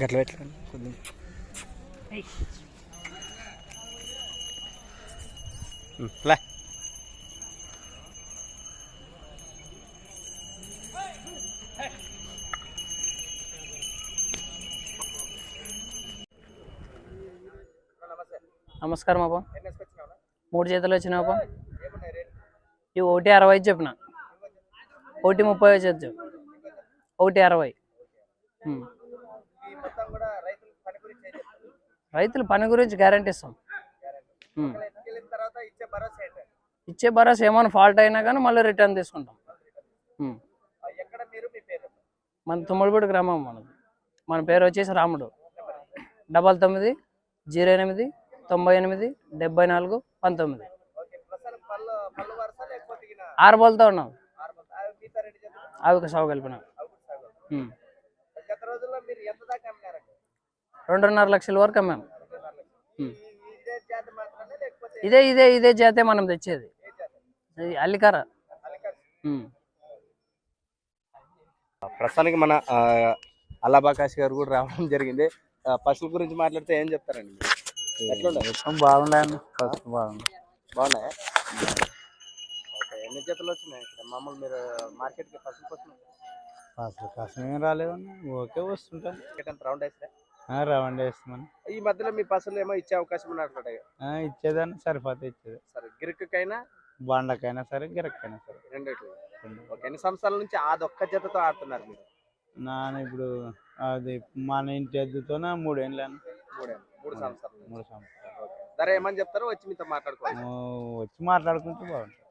గట్ల పెట్టండి కొద్దిగా. లే. నమస్కారం అబ్బా. మూడు చేతులు వచ్చినావు అబ్బా. ఇవి ఒకటి అరవై చెప్పిన. ఒకటి ముప్పై వచ్చి ఒకటి అరవై. రైతుల పని గురించి గ్యారంటీ ఇస్తాం ఇచ్చే భరోసా ఏమైనా ఫాల్ట్ అయినా కానీ మళ్ళీ రిటర్న్ తీసుకుంటాం. మన తుమ్మడిపూడి గ్రామం మనది. మన పేరు వచ్చేసి రాముడు. డబల్ తొమ్మిది జీరో ఎనిమిది తొంభై ఎనిమిది డెబ్బై నాలుగు పంతొమ్మిది. ఆరు బోల్తో ఉన్నాం. అవి రెండున్నర లక్షల వరకు అమ్మాము ఉమ్. ఇదే ఇదే ఇదే జాతే మనం తెచ్చేది. అల్లికార. ప్రస్తుతానికి మన అల్లాబాకాష్ గారు కూడా రావడం జరిగింది. పశువుల గురించి మాట్లాడితే ఏం చెప్తారండి? బాగుండండి ఫస్ట్ బాగుంది బాగున్నాయా. ఓకే. ఎన్ని జతలు వచ్చినాయి? ఇక్కడ మామూలు మీరు మార్కెట్కి పశువుల కోసం అసలు కష్టం ఏం రాలేదన్న ఓకే వస్తుంటాను. రౌండ్ వేస్తే రౌండ్ వేస్తామని ఈ మధ్యలో మీ పశువులు ఏమో ఇచ్చే అవకాశం ఉన్నట్టు ఇచ్చేదాన్ని సరిపోతే ఇచ్చేది. సరే గిరికైనా బండకైనా సరే గిరక్కైనా సరే. రెండిట్లు. ఓకే ఎన్ని సంవత్సరాల నుంచి అదొక్క జతతో ఆడుతున్నారు మీరు? నాన్న ఇప్పుడు అది మన ఇంటి ఎద్దుతోనే మూడేళ్ళు మూడే మూడు సంవత్సరాలు. మూడు సంవత్సరాలు. ధర ఏమని చెప్తారో వచ్చి మీతో మాట్లాడుకోవాలి వచ్చి మాట్లాడుకుంటే బాగుంటుంది.